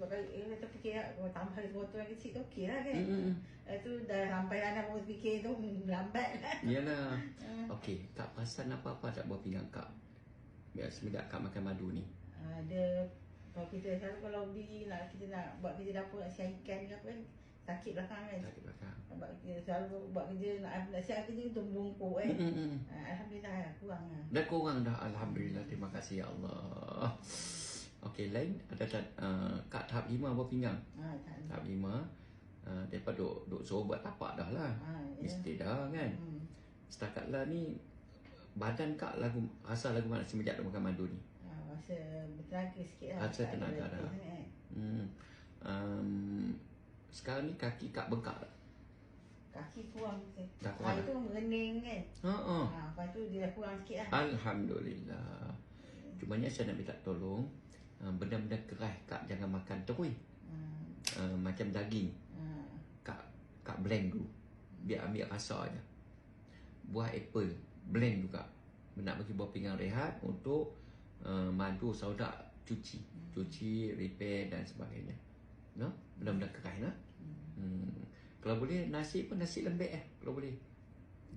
Sebab kalau eh, kita fikir oh, tambah lagi botol lagi sikit tu okey lah kan. Hmm. Lepas tu dah sampai anak baru fikir tu lambat lah. Yalah. Hmm. Okey, Kak perasan apa-apa tak buah pinggang Kak? Biar semenjak Kak makan madu ni. Ada kalau kita selalu kalau di nak kita nak buat kerja dapur nak siang ikan ke apa kan sakit belakang kan. Sakit belakang. Sebab kita selalu buat kerja nak nak siang kerja tu membungkuk kan. Hmm, hmm, hmm. Ah, Alhamdulillah lah, kurang lah. Dah kurang dah Alhamdulillah Terima kasih ya Allah Okey lain Ada uh, Kak tahap lima buah pinggang Ha, tak ada. Tahap lima uh, Daripada duk, duk suruh buat tapak dah lah Ha, ya. Mesti dah kan Hmm. Setakat lah ni Badan Kak lagu Rasa lagu mana semenjak dah makan madu ni Ha, rasa bertenaga sikit lah. Rasa tenaga dah. kan. hmm. um, Sekarang ni kaki Kak bengkak tak? Kaki kurang. Dah kurang Hari tu mengening kan. Ha, ha. Ha, lepas tu dia dah kurang sikit lah. Alhamdulillah Cumanya saya nak minta tolong uh, Benda-benda keras Kak jangan makan terus. Ha, uh, Macam daging. Ha. Kak Kak blend dulu. Biar ambil rasa je Buah apple Blend juga Nak bagi buah pinggang rehat Untuk uh, Madu saudak Cuci. Cuci Repair dan sebagainya. No? Benda-benda keras no? hmm. Kalau boleh Nasi pun nasi lembek eh Kalau boleh.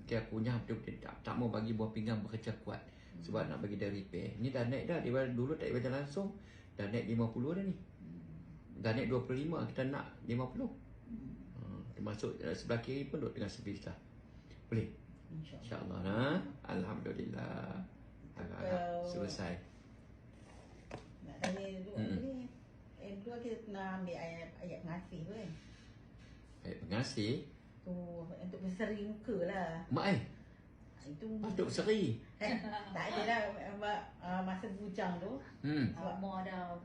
Okay, aku punya betul-betul. Tak, tak mau bagi buah pinggang bekerja kuat. Sebab nak bagi dia repair. Ni dah naik dah Daripada dulu tak dibaca langsung Dah naik 50 dah ni Dah naik 25 Kita nak 50 Hmm, termasuk sebelah kiri pun duduk tengah servis dah. Boleh? InsyaAllah. InsyaAllah. Ha? Alhamdulillah. Harap-harap Kalau- selesai. Nak tanya dulu Mm-mm. ni. Eh, dulu kita pernah ambil ayat, ayat pengasih tu kan. Baik, pengasih. Tu untuk berseri muka lah. Mak eh, Itu patut seri. tak ada lah masa bujang tu. Hmm. Uh, more dah